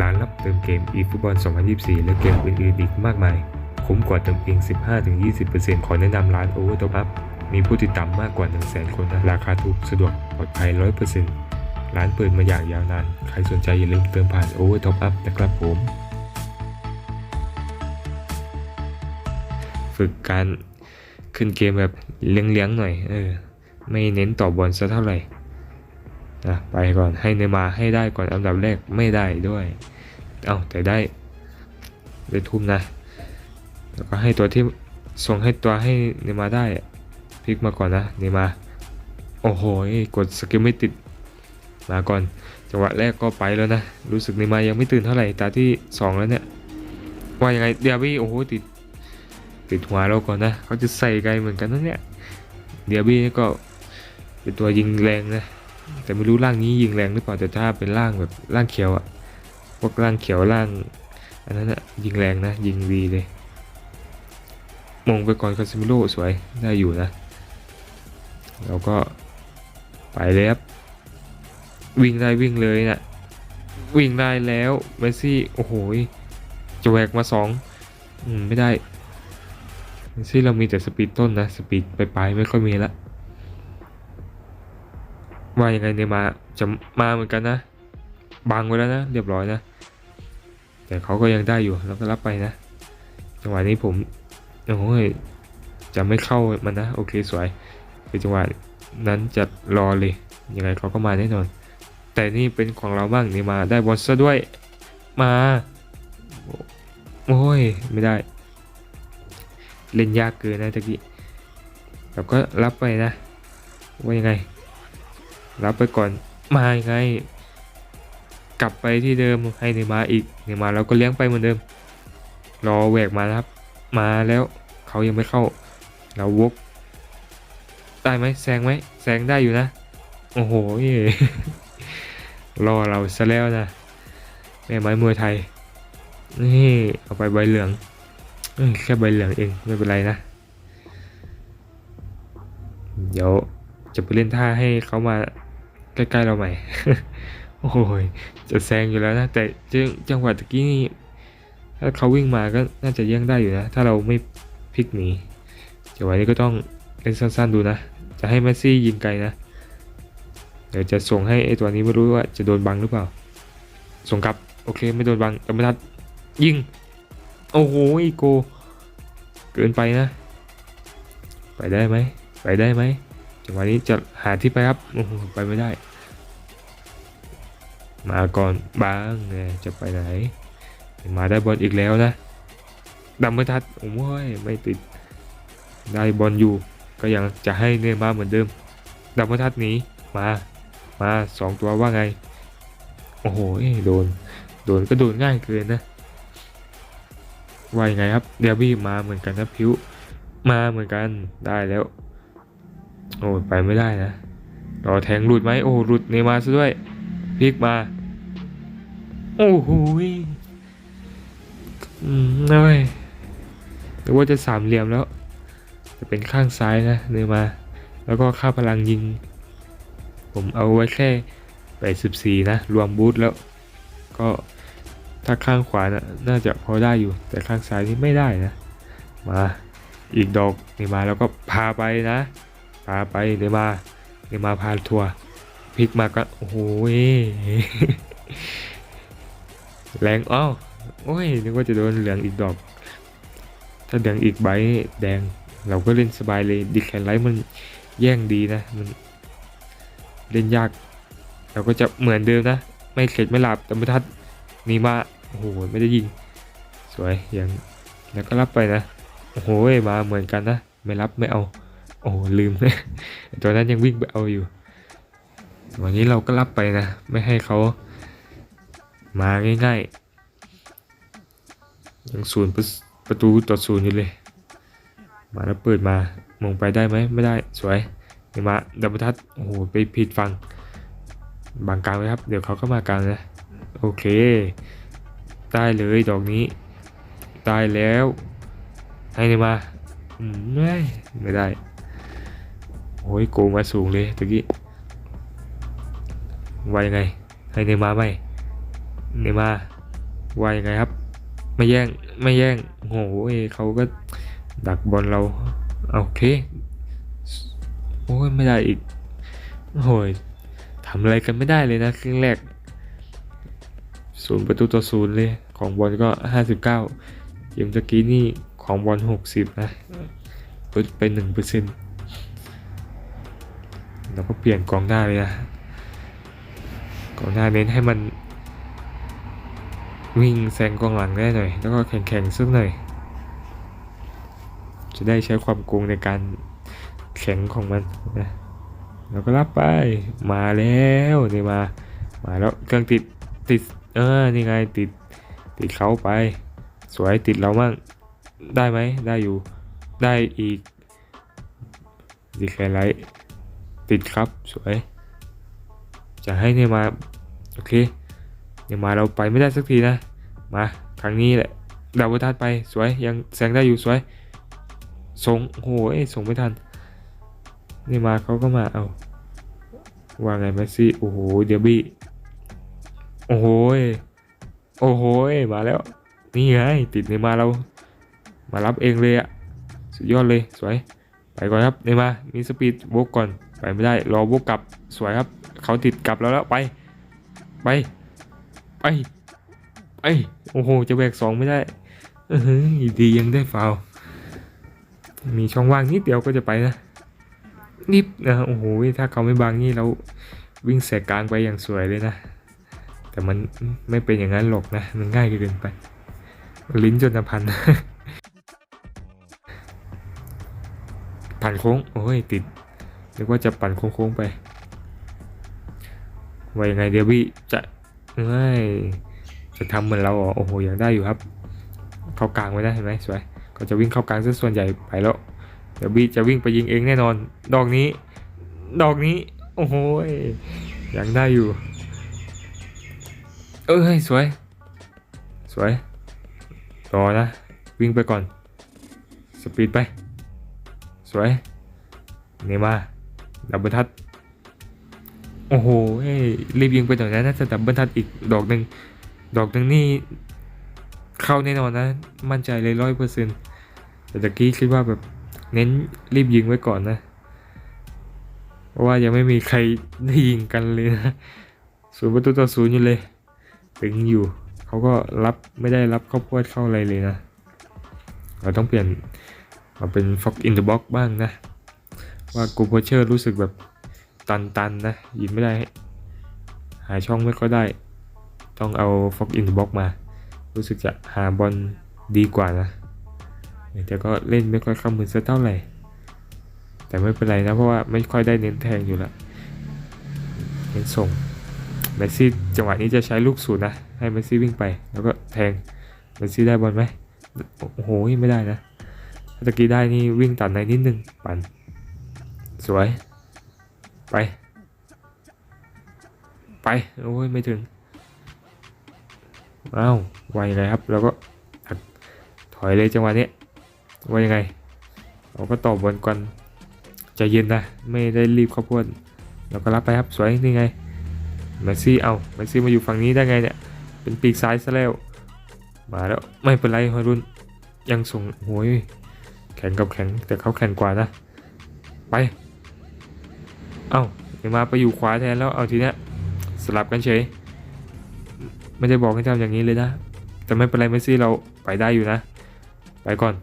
ร้านรับเติมเกม eFootball 2024 และเกมอื่นๆอีกมากมาย คุ้มกว่าเติมเพียง15-20%ขอแนะนำร้าน Over Top Up มีผู้ติดตามมากกว่า 100,000 คนนะราคาถูกสะดวกปลอดภัย 100%ร้านเปิดมาอย่างยาวนาน ใครสนใจอย่าลืมเติมผ่าน Over Top Up นะครับผม ฝึกการขึ้นเกมแบบเลี้ยงๆหน่อย เออ ไม่เน้นต่อบอลซะเท่าไหร่ะไปก่อนให้เนมาให้ได้ก่อนอันดับแรกไม่ได้ด้วย เอาแต่ได้ได้ทุ่มนะ แล้วก็ให้ตัวที่ส่งให้ตัวให้เนมาได้พลิกมาก่อนนะเนมาโอ้โหกดสกิลไม่ติดมาก่อนจังหวะแรกก็ไปแล้วนะ รู้สึกเนมายังไม่ตื่นเท่าไหร่ตาที่สองแล้วเนี่ยว่ายังไงเดียบี้โอ้โหติดติดหัวเราก่อนนะเขาจะใส่ไกลเหมือนกันนะเนี่ยเดียบี้ก็เป็นตัวยิงแรงนะ แต่ไม่รู้ร่างนี้ยิงแรงหรือเปล่าแต่ถ้าเป็นร่างแบบร่างเขียวอะพวกร่างเขียวร่างอันนั้นอะยิงแรงนะ ยิงดีเลยมงไปก่อนคาซิมิโร่สวยได้อยู่นะแล้วก็ไปเลยครับวิ่งได้วิ่งเลยนะวิ่งได้แล้วเมสซี่โอ้โหจะแหวกมาสองอืมไม่ได้เมสซี่เรามีแต่สปีดต้นนะสปีดปลายๆไม่ค่อยมีละ ว่ายังไงเนี่ยมาจะมาเหมือนกันนะบังไว้แล้วนะเรียบร้อยนะ แต่เขาก็ยังได้อยู่แล้วก็รับไปนะจังหวะนี้ผมโอ้ยจะไม่เข้ามันนะโอเคสวยเป็นจังหวะนั้นจะรอเลยยังไงเขาก็มาแน่นอน แต่นี่เป็นของเราบ้างเนี่มาได้บอลซะด้วยมาโอ้ยไม่ได้ เล่นยากเกินนะตะกี้เราก็รับไปนะว่ายังไง รับไปก่อนมาไง กลับไปที่เดิมให้เนย์มาอีกเนย์มาเราก็เลี้ยงไปเหมือนเดิม รอแหวกมานะครับ มาแล้วเขายังไม่เข้า เราวกได้ไหมแซงไหมแซงได้อยู่นะ โอ้โหรอเราซะแล้วนะแม่ไม้มวยไทย นี่เอาไปใบเหลืองอแค่ใบเหลืองเองไม่เป็นไรนะ เดี๋ยวจะไปเล่นท่าให้เขามา ใกล้ๆเราใหม่ โอ้ยจะแซงอยู่แล้วนะ แต่จังจังหวะตะกี้นี่ถ้าเขาวิ่งมาก็น่าจะแย่งได้อยู่นะ ถ้าเราไม่พลิกหนีจังหวะนี้ก็ต้องเล่นสั้นๆดูนะ จะให้เมสซี่ยิงไกลนะ เดี๋ยวจะส่งให้ไอตัวนี้ไม่รู้ว่าจะโดนบังหรือเปล่า ส่งกลับ โอเคไม่โดนบังแต่ไม่ทัดยิง โอ้โหอีโก เกินไปนะ ไปได้ไหม ไปได้ไหมจังหวะนี้จะหาที่ไปครับ ไปไม่ได้ มาก่อนบ้างจะไปไหน มาได้บอลอีกแล้วนะดำไม่ทัดโอ้ยไม่ติดได้บอลอยู่ ก็ยังจะให้เนย์มาเหมือนเดิมดำไม่ทัดหนีมา มาสองตัวว่าไง โอ้โหโดน โดนก็โดนง่ายเกินนะว่ายังไงครับเดบี้มาเหมือนกันนะพิวมาเหมือนกันได้แล้ว โอ้ไปไม่ได้นะรอแทงหลุดไหมโอ้หลุดเนมาซะด้วยพลิกมา โอ้โหอืมเอ้ยหรือว่าจะสามเหลี่ยมแล้ว จะเป็นข้างซ้ายนะเนย์มา แล้วก็ค่าพลังยิง ผมเอาไว้แค่84นะ รวมบูทแล้ว ก็ถ้าข้างขวานะน่าจะพอได้อยู่ แต่ข้างซ้ายนี่ไม่ได้นะ มาอีกดอกเนย์มาแล้วก็พาไปนะ พาไปเนย์มาเนย์มาพาทัวร์พลิกมาก็โอ้โหย แรงอ้าวโอ้ยนึกว่าจะโดนเหลืองอีกดอก ถ้าเหลืองอีกใบแดง เราก็เล่นสบายเลยดิแคนไลท์มันแย่งดีนะมันเล่นยาก เราก็จะเหมือนเดิมนะ ไม่เข็ดไม่หลับแต่ไม่ทัดนี่มาโอ้โหไม่ได้ยิง สวยย่างแล้วก็รับไปนะโอ้โหมาเหมือนกันนะ ไม่รับไม่เอา โอ้ลืมตัวนั้นยังวิ่งไปเอาอยู่ วันนี้เราก็รับไปนะ ไม่ให้เขา มาง่ายๆยังศูนย์ประประตูต่อศูนย์อยู่เลย มาแล้วเปิดมามองไปได้ไหมไม่ได้สวยเดี๋ยวมาดับทัดโอ้โหไปผิดฟังบางกลางไว้ครับ เดี๋ยวเขาก็มากลางนะโอเค ได้เลยดอกนี้ ได้แล้ว ให้เลยมาอืมไม่ไม่ได้โอ้ยโกงมาสูงเลยตะกี้ว่ายังไง ให้เนย์มาไหม เนย์มาว่ายังไงครับ ไม่แย่งไม่แย่งโหยเขาก็ดักบอลเราโอเคโอ้ยไม่ได้อีกโอ้ยทำอะไรกันไม่ได้เลยนะครึ่งแรกศูนย์ประตูต่อศูนย์เลย ของบอลก็ 59เกมตะกี้นี่ของบอล 60 นะลดไป1%เปอร์เซ็นต์แล้วก็เปลี่ยนกองหน้าเลยนะกองหน้าเน้นให้มัน วิ่งแซงกองหลังได้หน่อย แล้วก็แข่งๆสักหน่อย จะได้ใช้ความโกงในการแข็งของมันนะแล้วก็รับไปมาแล้วนี่มา มาแล้วเครื่องติดติดเออนี่ไงติดติดเขาไป สวยติดเรามั่งได้ไหมได้อยู่ได้อีกดีแคไลท์ติดครับสวย จะให้เนี่ยมาโอเคเนี่ยมาเราไปไม่ได้สักทีนะ มาครั้งนี้แหละดาวทัดไปสวยยังแซงได้อยู่สวยส่งโอ้ยส่งไม่ทัน นี่มาเขาก็มาเอาว่าไงแมสซี่โอ้โหเดียบี้โอ้โหโอ้โหมาแล้ว นี่ไงติดในมาเรา มารับเองเลยอะสุดยอดเลยสวย ไปก่อนครับในมามีสปีดโบกก่อนไปไม่ได้รอโบกกลับสวยครับ เขาติดกลับแล้วแล้วไป ไป ไป ไปโอ้โห จะแบกสองไม่ได้เออดียังได้ฟาว มีช่องว่างนิดเดียวก็จะไปนะนิดนะโอ้โห ถ้าเขาไม่บังนี่เราวิ่งแสกกลางไปอย่างสวยเลยนะ แต่มันไม่เป็นอย่างนั้นหรอกนะ มันง่ายเกินไป ลิ้นจนพันผ่านโค้ง โอ้ยติดนึกว่าจะปั่นโค้งๆไปว่ายังไงเดวี่จะเอ้ย จะทำเหมือนเราเหรอโอ้โหยังได้อยู่ครับ เข้ากลางไว้ได้เห็นไหมสวยก็จะวิ่งเข้ากลางซะส่วนใหญ่ไปแล้วเดวี่จะวิ่งไปยิงเองแน่นอน ดอกนี้ ดอกนี้ โอ้โหยังได้อยู่ เอ้ยสวย สวยรอนะ วิ่งไปก่อน สปีดไป สวยเนมาดับเบิลทัดโอ้โหเอ้ยรีบยิงไปหน่อยนะน่าจะดับเบิลทัดอีกดอกหนึ่ง ดอกหนึ่งนี่เข้าแน่นอนนะ มั่นใจเลยร้อยเปอร์เซ็นต์แต่ตะกี้คิดว่าแบบเน้นรีบยิงไว้ก่อนนะ เพราะว่ายังไม่มีใครได้ยิงกันเลยนะศูนย์ประตูต่อศูนย์อยู่เลยตึงอยู่ เขาก็รับไม่ได้รับเข้าวดเข้าอะไรเลยนะ เราต้องเปลี่ยนมาเป็นฟ็อกอินเดอะบ็อกบ้างนะ ว่ากูโพเชอร์รู้สึกแบบตันๆนะยิงไม่ได้ หาช่องไม่ค่อยได้ ต้องเอาฟ็อกอินบ็อกมา รู้สึกจะหาบอลดีกว่านะ แต่ก็เล่นไม่ค่อยเข้ามือสักเท่าไหร่ แต่ไม่เป็นไรนะ เพราะว่าไม่ค่อยได้เน้นแทงอยู่ละเน้นส่งเมสซี่จังหวะนี้จะใช้ลูกสูตรนะ ให้เมสซี่วิ่งไป แล้วก็แทงเมสซี่ได้บอลไหมโอ้โหไม่ได้นะถ้าตะกี้ได้นี่วิ่งตัดในนิดนึงปั่นสวย ไป ไป โอ้ย ไม่ถึง อ้าวว่ายังไงครับ แล้วก็ถอยเลยจังหวะนี้ว่ายังไงเราก็ต่อบอลก่อนใจเย็นนะ ไม่ได้รีบเข้าพวดเราก็รับไปครับสวยนี่ไงเมสซี่เอาเมสซี่มาอยู่ฝั่งนี้ได้ไงเนี่ยเป็นปีกซ้ายซะแล้วมาแล้วไม่เป็นไรฮอรุนยังส่งโอ้ยแข็งกับแข็งแต่เขาแข็งกว่านะ ไป เอ้าเดี๋ยวมาไปอยู่ขวาแทนแล้วเอาทีเนี้ยสลับกันเฉย ไม่ได้บอกให้ทำอย่างนี้เลยนะ แต่ไม่เป็นไรเมสซี่เราไปได้อยู่นะ ไปก่อน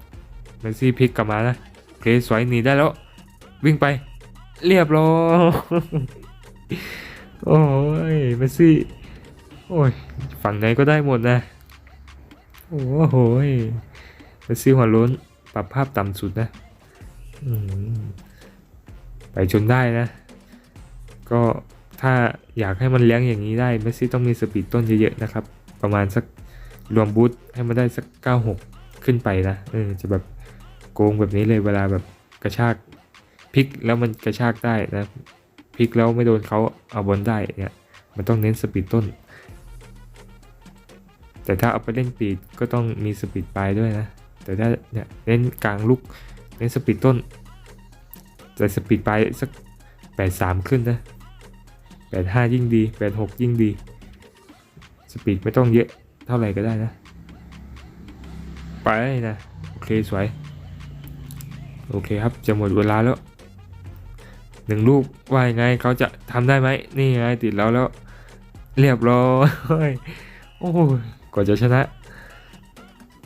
เมสซี่พลิกกลับมานะเคสวยหนีได้แล้ว วิ่งไป เรียบร้อยโอ้ยเมสซี่ โอ้ย ฝั่งไหนก็ได้หมดนะ โอ้โหเมสซี่หัวล้น ปรับภาพต่ำสุดนะไปจนได้นะ ก็ ถ้าอยากให้มันเลี้ยงอย่างนี้ได้เมสซี่ต้องมีสปีดต้นเยอะๆนะครับ ประมาณสักรวมบูทให้มันได้สัก 96 ขึ้นไปนะเออจะแบบโกงแบบนี้เลยเวลาแบบกระชากพลิกแล้วมันกระชากได้นะพลิกแล้วไม่โดนเขาเอาบอลได้เนี่ยมันต้องเน้นสปีดต้น แต่ถ้าเอาไปเล่นปีดก็ต้องมีสปีดปลายด้วยนะ แต่ถ้าเนี่ยเน้นกลางลุกเน้นสปีดต้น แต่สปีดไปสัก 83 ขึ้นนะ 85 ยิ่งดี 86 ยิ่งดี สปีดไม่ต้องเยอะเท่าไหร่ก็ได้นะ ไปนะ โอเค สวย โอเคครับ จะหมดเวลาแล้วหนึ่งลูกว่ายังไงเขาจะทำได้ไหม นี่ไงติดแล้วแล้ว เรียบร้อยโอ้โหกว่าจะชนะ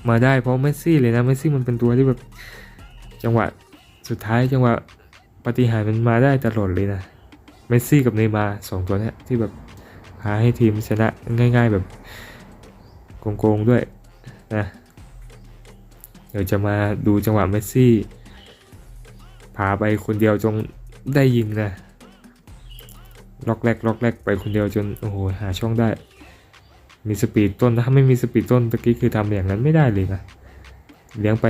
มาได้เพราะเมสซี่เลยนะเมสซี่มันเป็นตัวที่แบบ จังหวะสุดท้ายจังหวะปฏิหารมันมาได้ตลอดเลยนะ เมสซี่กับเนย์มาร์สองตัวเนี้ยที่แบบพาให้ทีมชนะง่าย ๆแบบโกงๆด้วยนะเดี๋ยวจะมาดูจังหวะเมสซี่พาไปคนเดียวจงได้ยิงนะล็อกแรกล็อกแรกไปคนเดียวจนโอ้โหหาช่องได้ มีสปีดต้นถ้าไม่มีสปีดต้นตะกี้คือทำอย่างนั้นไม่ได้เลยนะเลี้ยงไป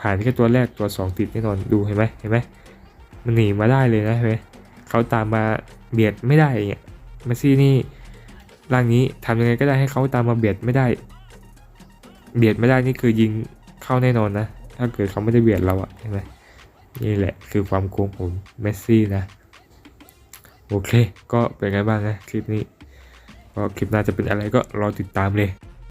ผ่านแค่ตัวแรกตัวสองติดแน่นอนดูเห็นไหมเห็นไหมมันหนีมาได้เลยนะเห็นไหม เขาตามมาเบียดไม่ได้อย่างเงี้ยเมสซี่นี่ร่างนี้ทำยังไงก็ได้ให้เขาตามมาเบียดไม่ได้ เบียดไม่ได้นี่คือยิงเข้าแน่นอนนะ ถ้าเกิดเขาไม่ได้เบียดเราอะเห็นไหมนี่แหละคือความโกงของเมสซี่นะ โอเค ก็เป็นไงบ้างนะคลิปนี้ก็คลิปหน้าจะเป็นอะไรก็รอติดตามเลย